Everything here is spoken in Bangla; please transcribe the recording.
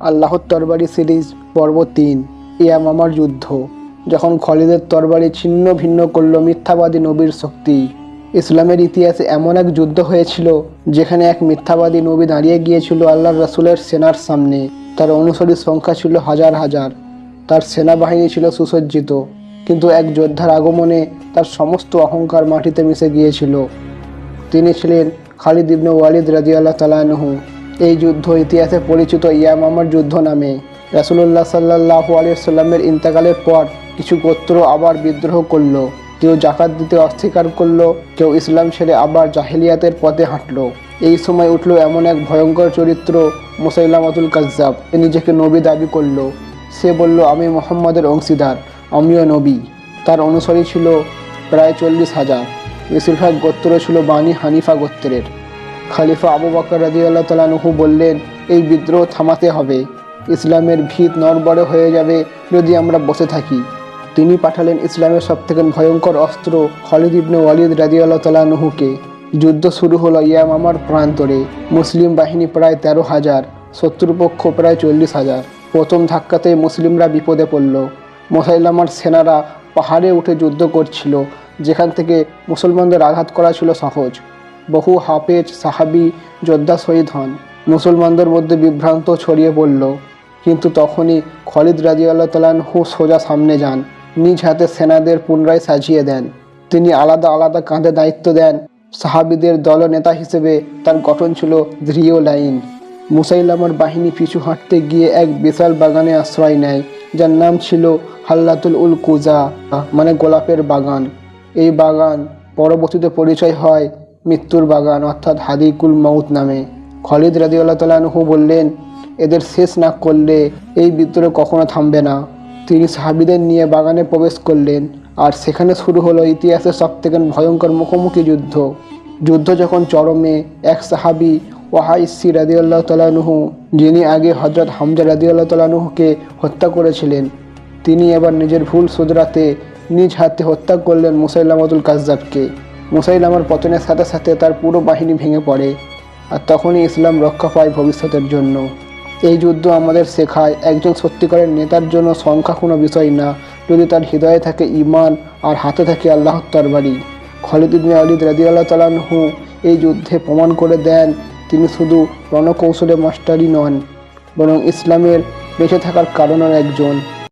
আল্লাহর তরবারি সিরিজ, পর্ব তিন ইয়ামামার যুদ্ধ। যখন খলিদের তরবারি ছিন্ন ভিন্ন করল মিথ্যাবাদী নবীর শক্তি। ইসলামের ইতিহাসে এমন এক যুদ্ধ হয়েছিল, যেখানে এক মিথ্যাবাদী নবী দাঁড়িয়ে গিয়েছিল আল্লাহ রসুলের সেনার সামনে। তার অনুসারীর সংখ্যা ছিল হাজার হাজার। তার সেনাবাহিনী ছিল সুসজ্জিত। কিন্তু এক যোদ্ধার আগমনে তার সমস্ত অহংকার মাটিতে মিশে গিয়েছিল। তিনি ছিলেন খালিদ ইবনে ওয়ালিদ রাজিয়াল্লাহ তালানহু এই যুদ্ধ ইতিহাসে পরিচিত ইয়ামামার যুদ্ধ নামে। রাসুলুল্লাহ সাল্লাহ আলিয়াল্লামের ইন্তেকালের পর কিছু গোত্র আবার বিদ্রোহ করল। কেউ জাকাত দিতে অস্বীকার করল, কেউ ইসলাম ছেড়ে আবার জাহিলিয়াতের পথে হাঁটলো। এই সময় উঠল এমন এক ভয়ঙ্কর চরিত্র, মুসাইলামাতুল কাজ্জাব। নিজেকে নবী দাবি করল। সে বলল, আমি মোহাম্মদের অংশীদার, আমিও নবী। তার অনুসারী ছিল প্রায় চল্লিশ হাজার। বেশিরভাগ গোত্র ছিল বাণী হানিফা গোত্রের। খালিফা আবু বকর রাজিউল্লাহ তালানুহু বললেন, এই বিদ্রোহ থামাতে হবে। ইসলামের ভিত নড়বড়ে হয়ে যাবে যদি আমরা বসে থাকি। তিনি পাঠালেন ইসলামের সবথেকে ভয়ঙ্কর অস্ত্র খালিদ ইবনে ওয়ালিদ রাজিউল্লাহ তালানুহুকে যুদ্ধ শুরু হলো ইয়ামামার প্রান্তরে। মুসলিম বাহিনী প্রায় তেরো হাজার, শত্রুপক্ষ প্রায় চল্লিশ হাজার। প্রথম ধাক্কাতেই মুসলিমরা বিপদে পড়ল। মোসাইলামার সেনারা পাহাড়ে উঠে যুদ্ধ করছিল, যেখান থেকে মুসলমানদের আঘাত করা ছিল সহজ। বহু হাফেজ সাহাবি যোদ্ধা শহীদ হন। মুসলমানদের মধ্যে বিভ্রান্ত ছড়িয়ে পড়ল। কিন্তু তখনই খলিদ রাজি আল্লাহ তালাহু সোজা সামনে যান। নিজ হাতে সেনাদের পুনরায় সাজিয়ে দেন। তিনি আলাদা আলাদা কাঁধে দায়িত্ব দেন। সাহাবিদের দলনেতা হিসেবে তার গঠন ছিল দৃঢ় লাইন। মুসাইলামার বাহিনী পিছু হাঁটতে গিয়ে এক বিশাল বাগানে আশ্রয় নেয়, যার নাম ছিল হাল্লাতুল উল কুজা মানে গোলাপের বাগান। এই বাগান পরবর্তীতে পরিচয় হয় মৃত্যুর বাগান, অর্থাৎ হাদিকুল মাউত নামে। খলিদ রাজিউল্লাহ তালাহু বললেন, এদের শেষ না করলে এই বিদ্রোহ কখনো থামবে না। তিনি সাহাবিদের নিয়ে বাগানে প্রবেশ করলেন, আর সেখানে শুরু হলো ইতিহাসের সবথেকে ভয়ঙ্কর মুখোমুখি যুদ্ধ। যুদ্ধ যখন চরমে, এক সাহাবি ওয়াহাইসি রাদিউল্লাহ তালানুহু যিনি আগে হজরত হামজা রাদিউল্লাহ তালানুহুকে হত্যা করেছিলেন, তিনি এবার নিজের ভুল শুধরাতে নিজ হাতে হত্যা করলেন মুসাইলামাতুল কাজ্জাবকে। মুসাইলামার পতনের সাথে সাথে তার পুরো বাহিনী ভেঙে পড়ে, আর তখনই ইসলাম রক্ষা পায় ভবিষ্যতের জন্য। এই যুদ্ধ আমাদের শেখায় একজন সত্যিকারের নেতার জন্য সংখ্যা কোনো বিষয় না, যদি তার হৃদয়ে থাকে ইমান আর হাতে থাকে আল্লাহর তরবারি। খালিদ ইবনে আলিদ রাদিয়াল্লাহ তালাহু এই যুদ্ধে প্রমাণ করে দেন, তিনি শুধু রণকৌশলে মাস্টারই নন, বরং ইসলামের বেঁচে থাকার কারণের একজন।